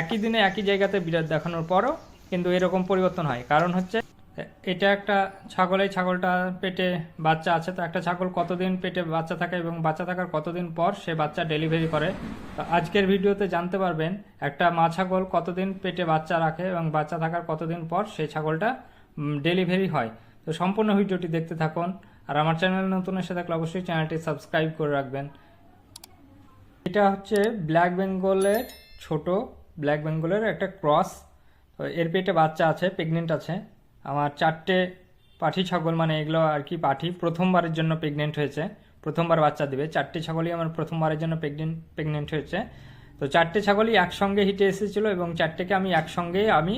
একই দিনে একই জায়গাতে বিরাট দেখানোর পরও কিন্তু এরকম পরিবর্তন হয়। কারণ হচ্ছে, এটা একটা ছাগল এই ছাগলটা পেটে বাচ্চা আছে, তো একটা ছাগল কতদিন পেটে বাচ্চা থাকে এবং বাচ্চা থাকার কতদিন পর সে বাচ্চা ডেলিভারি করে? তো আজকের ভিডিওতে জানতে পারবেন, একটা মা ছাগল কতদিন পেটে বাচ্চা রাখে এবং বাচ্চা থাকার কতদিন পর সেই ছাগলটা ডেলিভারি হয়। তো সম্পূর্ণ ভিডিওটি দেখতে থাকুন, আর আমার চ্যানেল নতুন এসে থাকলে অবশ্যই চ্যানেলটি সাবস্ক্রাইব করে রাখবেন। এটা হচ্ছে ব্ল্যাক বেঙ্গলের ছোট ব্ল্যাক বেঙ্গলের একটা ক্রস। তো এর পেটে বাচ্চা আছে প্রেগনেন্ট আছে। আমার চারটে পাঠি ছাগল মানে এগুলো আর কি পাঠি, প্রথমবারের জন্য প্রেগনেন্ট হয়েছে। প্রথমবার বাচ্চা দিবে। চারটে ছাগলই আমার প্রথমবারের জন্য প্রেগনেন্ট প্রেগনেন্ট হয়েছে। তো চারটে ছাগলই একসঙ্গে হিটে এসেছিল এবং চারটেকে আমি একসঙ্গেই আমি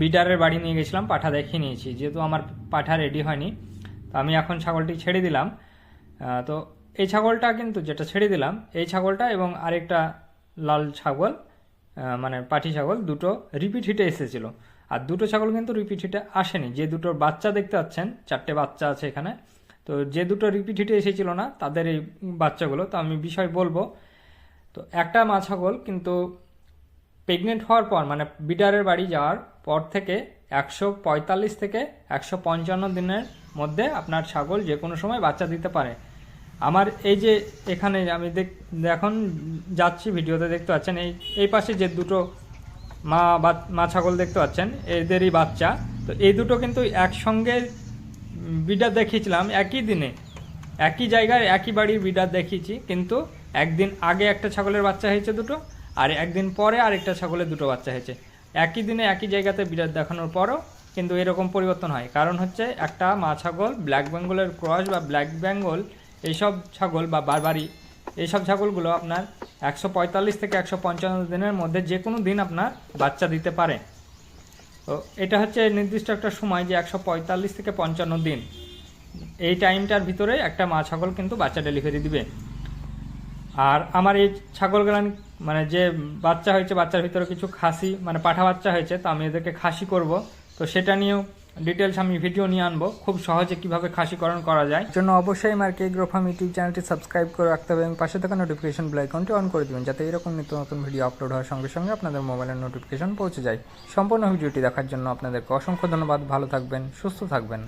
বিডারের বাড়ি নিয়ে গেছিলাম, পাঠা দেখিয়ে নিয়েছি। যেহেতু আমার পাঠা রেডি হয়নি, তো আমি এখন ছাগলটি ছেড়ে দিলাম। তো এই ছাগলটা কিন্তু, যেটা ছেড়ে দিলাম, এই ছাগলটা এবং আরেকটা লাল ছাগল মানে পাঠি ছাগল দুটো রিপিট হিটে এসেছিল। আর দুটো ছাগল কিন্তু রিপিট হিটে আসেনি। যে দুটোর বাচ্চা দেখতে পাচ্ছেন, চারটে বাচ্চা আছে এখানে, তো যে দুটো রিপিট হিটে এসেছিল না, তাদের এই বাচ্চাগুলো, তো আমি বিষয় বলব, তো একটা মা ছাগল কিন্তু প্রেগনেন্ট হওয়ার পর মানে বিডারের বাড়ি যাওয়ার পর থেকে একশো পঁয়তাল্লিশ থেকে একশো পঞ্চান্ন দিনের মধ্যে আপনার ছাগল যে কোনো সময় বাচ্চা দিতে পারে। আমার এই যে এখানে আমি দেখ, এখন যাচ্ছি ভিডিওতে, দেখতে পাচ্ছেন, এই এই পাশে যে দুটো মা বা- মা ছাগল দেখতে পাচ্ছেন, এদেরই বাচ্চা। তো এই দুটো কিন্তু একসঙ্গে বিডার দেখিয়েছিলাম, একই দিনে। একই জায়গায়, একই বাড়ির বিডার দেখিয়েছি, কিন্তু একদিন আগে একটা ছাগলের বাচ্চা হয়েছে দুটো, আর একদিন পরে আরেকটা ছাগলের দুটো বাচ্চা হয়েছে। একই দিনে, একই জায়গাতে বিড়াল দেখানোর পরও কিন্তু এরকম পরিবর্তন হয়। কারণ হচ্ছে একটা মা ছাগল ব্ল্যাক বেঙ্গলের ক্রস বা ব্ল্যাক বেঙ্গল এইসব ছাগল বা বারবারি এইসব ছাগলগুলো আপনার একশো পঁয়তাল্লিশ থেকে একশো পঞ্চান্ন দিনের মধ্যে যে কোনো দিন আপনার বাচ্চা দিতে পারে। তো এটা হচ্ছে নির্দিষ্ট একটা সময় যে একশো পঁয়তাল্লিশ থেকে পঞ্চান্ন দিন। এই টাইমটার ভিতরে একটা মা ছাগল কিন্তু বাচ্চা ডেলিভারি দিবে। আর আমার এই ছাগলগুলো মানে যে বাচ্চা হয়েছে, বাচ্চার ভিতরে কিছু খাসি মানে পাঠা বাচ্চা হয়েছে, তো আমি এদেরকে খাসি করব। তো সেটা নিয়েও ডিটেলস আমি ভিডিও নিয়ে আনব। খুব সহজে কীভাবে খাসিকরণ করা যায়। জন্য অবশ্যই আমার কে গ্রোফাম ইউটিউব চ্যানেলটি সাবস্ক্রাইব করে রাখতে হবে এবং পাশে থাকা নোটিফিকেশন বেল আইকনটি অন করে দিবেন, যাতে এরকম নিত্য নতুন ভিডিও আপলোড হওয়ার সঙ্গে সঙ্গে আপনাদের মোবাইলের নোটিফিকেশন পৌঁছে যায়। সম্পূর্ণ ভিডিওটি দেখার জন্য আপনাদেরকে অসংখ্য ধন্যবাদ। ভালো থাকবেন, সুস্থ থাকবেন।